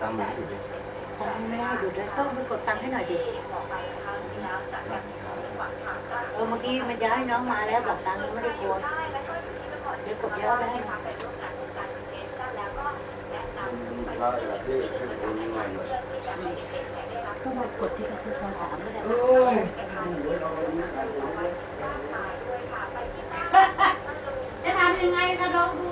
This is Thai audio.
ตังค์มือถือดิตังไม่ได้หยุดเลยต้องไปกดตังค์ให้หน่อยดิเออเมื่อกี้มันย้ายน้องมาแล้วบอกตังค์งไม่ได้กดเดี๋ยวกดเยอะไปให้มัรรล้ก็มากดที่กระทรวงสาสุขได้จะทำยังไงนะน้องดู